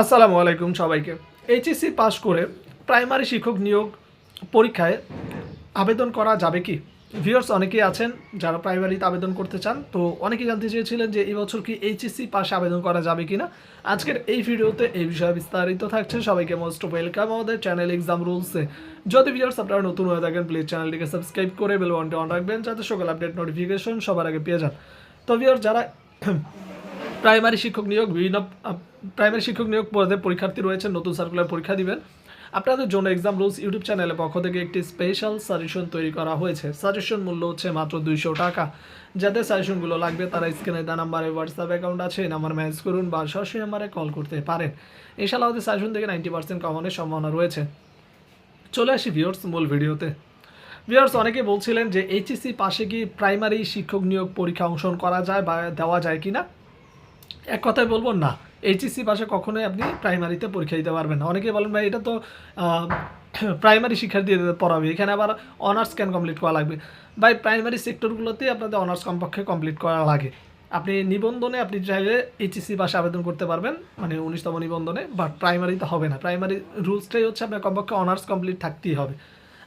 আসসালামু আলাইকুম সবাইকে। এইচএসসি পাশ করে প্রাইমারি শিক্ষক নিয়োগ পরীক্ষায় আবেদন করা যাবে কি? ভিউয়ার্স, অনেকেই আছেন যারা প্রাইমারিতে আবেদন করতে চান, তো অনেকেই জানতে চেয়েছিলেন যে এই বছর কি এইচএসসি পাশে আবেদন করা যাবে কি না আজকের এই ভিডিওতে এই বিষয়ে বিস্তারিত থাকছে। সবাইকে মোস্ট ওয়েলকাম আমাদের চ্যানেল এক্সাম রুলসে যদি ভিউয়ার্স আপনারা নতুন হয়ে থাকেন প্লিজ চ্যানেলটিকে সাবস্ক্রাইব করে বেল অন রাখবেন, যাতে সকল আপডেট নোটিফিকেশন সবার আগে পেয়ে যান। তো ভিউয়ার্স, যারা প্রাইমারি শিক্ষক নিয়োগ, বিভিন্ন প্রাইমারি শিক্ষক নিয়োগ পদে পরীক্ষার্থী রয়েছেন, নতুন সার্কুলার পরীক্ষা দিবেন। আপনাদের জন্য এক্সাম রুলস ইউটিউব চ্যানেলের পক্ষ থেকে একটি স্পেশাল সাজেশন তৈরি করা হয়েছে। সাজেশন মূল্য হচ্ছে মাত্র দুইশো টাকা। যাদের সাজেশনগুলো লাগবে, তারা স্ক্রিনে দেওয়া নাম্বারে হোয়াটসঅ্যাপ অ্যাকাউন্ট আছে নাম্বার ম্যানেজ করুন বা সরাসরি নাম্বারে কল করতে পারেন। ইনশাআল্লাহ আমাদের সাজেশন থেকে নাইনটি পার্সেন্ট কমানোর সম্ভাবনা রয়েছে। চলে আসি ভিওর্স মূল ভিডিওতে ভিওর্স অনেকে বলছিলেন যে এইচএসসি পাশে কি প্রাইমারি শিক্ষক নিয়োগ পরীক্ষা অংশগ্রহণ করা যায় বা দেওয়া যায় কি না এক কথায় বলব, না। এইচএসসি পাশে কখনোই আপনি প্রাইমারিতে পরীক্ষা দিতে পারবেন না। অনেকে বলেন, ভাই, এটা তো প্রাইমারি শিক্ষার্থীদের পড়াবে। এখানে আবার অনার্স ক্যান কমপ্লিট করা লাগবে। ভাই প্রাইমারি সেক্টরগুলোতে আপনাদের অনার্স কমপক্ষে কমপ্লিট করা লাগে। আপনি নিবন্ধনে আপনি চাইলে এইচএসসি পাশে আবেদন করতে পারবেন মানে উনিশতম নিবন্ধনে বাট প্রাইমারিতে হবে না। প্রাইমারি রুলসটাই হচ্ছে আপনার কমপক্ষে অনার্স কমপ্লিট থাকতেই হবে।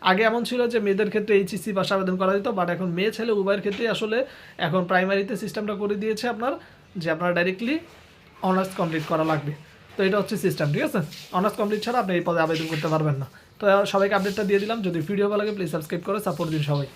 আগে এমন ছিল যে মেয়েদের ক্ষেত্রে এইচএসসি পাশে আবেদন করা যেত বাট এখন মেয়ে, ছেলে উভয়ের ক্ষেত্রে আসলে এখন প্রাইমারিতে সিস্টেমটা করে দিয়েছে আপনার যে আপনারা ডাইরেক্টলি অনার্স কমপ্লিট করা লাগবে। তো এটা হচ্ছে সিস্টেম ঠিক আছে? অনার্স কমপ্লিট ছাড়া আপনি এই পদে আবেদন করতে পারবেন না। তো সবাইকে আপডেটটা দিয়ে দিলাম। যদি ভিডিও ভালো লাগে প্লিজ সাবস্ক্রাইব করে সাপোর্ট দিন সবাই।